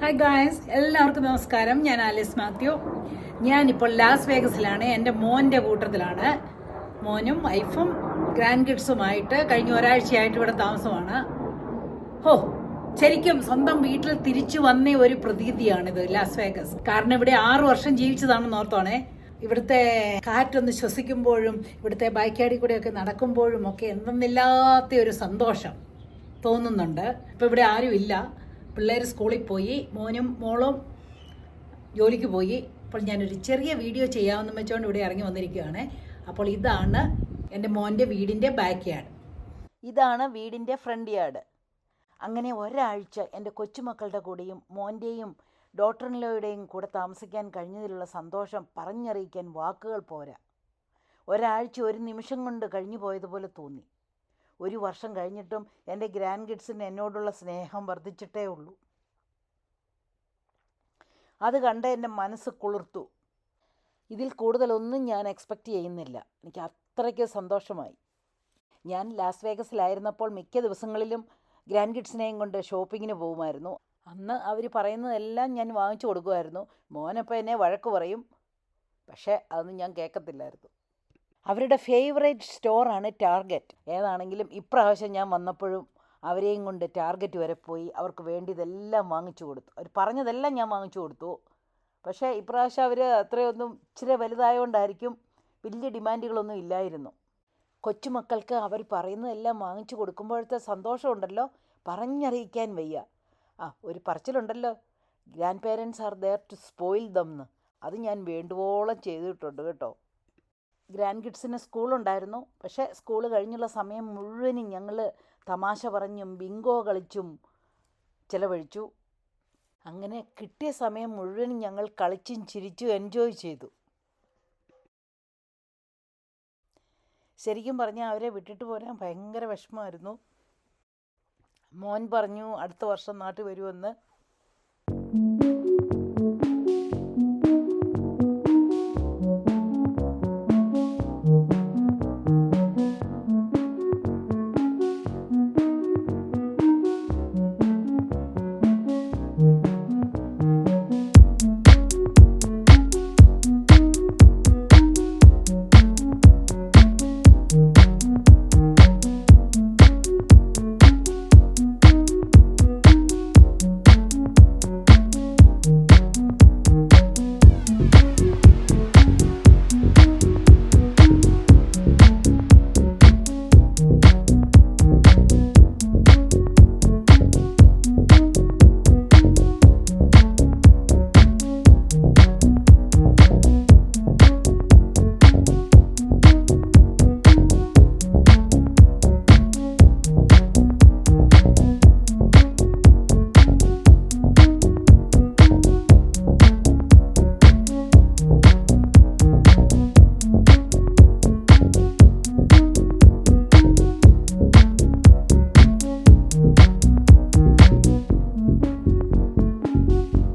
Hi guys എല്ലാവർക്കും നമസ്കാരം. ഞാൻ ആലിസ് മാത്യു. ഞാനിപ്പോൾ ലാസ് വേഗസിലാണ് എന്റെ മോന്റെ കൂട്ടത്തിലാണ്. മോനും വൈഫും ഗ്രാൻഡ് കിഡ്സുമായിട്ട് കഴിഞ്ഞ ഒരാഴ്ചയായിട്ട് ഇവിടെ താമസമാണ്. ഹോ ശരിക്കും സ്വന്തം വീട്ടിൽ തിരിച്ചു വന്ന ഒരു പ്രതീതിയാണിത് ലാസ് വേഗസ് കാരണം ഇവിടെ ആറു വർഷം ജീവിച്ചതാണെന്ന് ഓർത്തോണേ. ഇവിടുത്തെ കാറ്റൊന്ന് ശ്വസിക്കുമ്പോഴും ഇവിടുത്തെ ബൈക്കാടി കൂടെയൊക്കെ നടക്കുമ്പോഴും ഒക്കെ എന്തെന്നില്ലാത്ത ഒരു സന്തോഷം തോന്നുന്നുണ്ട്. ഇപ്പം ഇവിടെ ആരും ഇല്ല പിള്ളേർ സ്കൂളിൽ പോയി മോനും മോളും ജോലിക്ക് പോയി. അപ്പോൾ ഞാനൊരു ചെറിയ വീഡിയോ ചെയ്യാമെന്ന് വെച്ചുകൊണ്ട് ഇവിടെ ഇറങ്ങി വന്നിരിക്കുകയാണ്. അപ്പോൾ ഇതാണ് എന്റെ മോന്റെ വീടിന്റെ ബാക്ക് യാർഡ് ഇതാണ് വീടിന്റെ ഫ്രണ്ട് യാർഡ് അങ്ങനെ ഒരാഴ്ച എന്റെ കൊച്ചുമക്കളുടെ കൂടെയും മോന്റെയും ഡോട്ടറിലോയുടെയും കൂടെ താമസിക്കാൻ കഴിഞ്ഞതിലുള്ള സന്തോഷം പറഞ്ഞറിയിക്കാൻ വാക്കുകൾ പോരാ. ഒരാഴ്ച ഒരു നിമിഷം കൊണ്ട് കഴിഞ്ഞു പോയതുപോലെ തോന്നി. ഒരു വർഷം കഴിഞ്ഞിട്ടും എന്റെ ഗ്രാൻഡ് കിഡ്സിന് എന്നോടുള്ള സ്നേഹം വർദ്ധിച്ചിട്ടേ ഉള്ളൂ. അത് കണ്ട് എന്റെ മനസ്സ് കുളിർത്തു. ഇതിൽ കൂടുതലൊന്നും ഞാൻ എക്സ്പെക്റ്റ് ചെയ്യുന്നില്ല. എനിക്ക് അത്രയ്ക്ക് സന്തോഷമായി. ഞാൻ ലാസ് വേഗസിലായിരുന്നപ്പോൾ മിക്ക ദിവസങ്ങളിലും ഗ്രാൻഡ് കിഡ്സിനെയും കൊണ്ട് ഷോപ്പിങ്ങിന് പോകുമായിരുന്നു. അന്ന് അവർ പറയുന്നതെല്ലാം ഞാൻ വാങ്ങിച്ചു കൊടുക്കുമായിരുന്നു. മോനപ്പോൾ എന്നെ വഴക്ക് പറയും. പക്ഷേ അതൊന്നും ഞാൻ കേൾക്കത്തില്ലായിരുന്നു. അവരുടെ ഫേവറേറ്റ് സ്റ്റോറാണ് ടാർഗറ്റ് ഏതാണെങ്കിലും ഇപ്രാവശ്യം ഞാൻ വന്നപ്പോഴും അവരെയും കൊണ്ട് ടാർഗറ്റ് വരെ പോയി അവർക്ക് വേണ്ടിയതെല്ലാം വാങ്ങിച്ചു കൊടുത്തു. അവർ പറഞ്ഞതെല്ലാം ഞാൻ വാങ്ങിച്ചു കൊടുത്തു. പക്ഷേ ഇപ്രാവശ്യം അവർ അത്രയൊന്നും ഇച്ചിരി വലുതായതുകൊണ്ടായിരിക്കും വലിയ ഡിമാൻഡുകളൊന്നും ഇല്ലായിരുന്നു. കൊച്ചുമക്കൾക്ക് അവർ പറയുന്നതെല്ലാം വാങ്ങിച്ചു കൊടുക്കുമ്പോഴത്തെ സന്തോഷമുണ്ടല്ലോ. പറഞ്ഞറിയിക്കാൻ വയ്യ. ആ ഒരു പറച്ചിലുണ്ടല്ലോ. Grandparents are there to spoil them അത് ഞാൻ വേണ്ടുവോളം ചെയ്തിട്ടുണ്ട് കേട്ടോ. ഗ്രാൻഡ് കിഡ്സിന് സ്കൂളുണ്ടായിരുന്നു പക്ഷേ സ്കൂൾ കഴിഞ്ഞുള്ള സമയം മുഴുവനും ഞങ്ങൾ തമാശ പറഞ്ഞും ബിങ്കോ കളിച്ചും ചിലവഴിച്ചു. അങ്ങനെ കിട്ടിയ സമയം മുഴുവനും ഞങ്ങൾ കളിച്ചും ചിരിച്ചും എൻജോയ് ചെയ്തു. ശരിക്കും പറഞ്ഞാൽ അവരെ വിട്ടിട്ട് പോരാൻ ഭയങ്കര വിഷമമായിരുന്നു. മോൻ പറഞ്ഞു അടുത്ത വർഷം നാട്ടിൽ വരുമെന്ന്.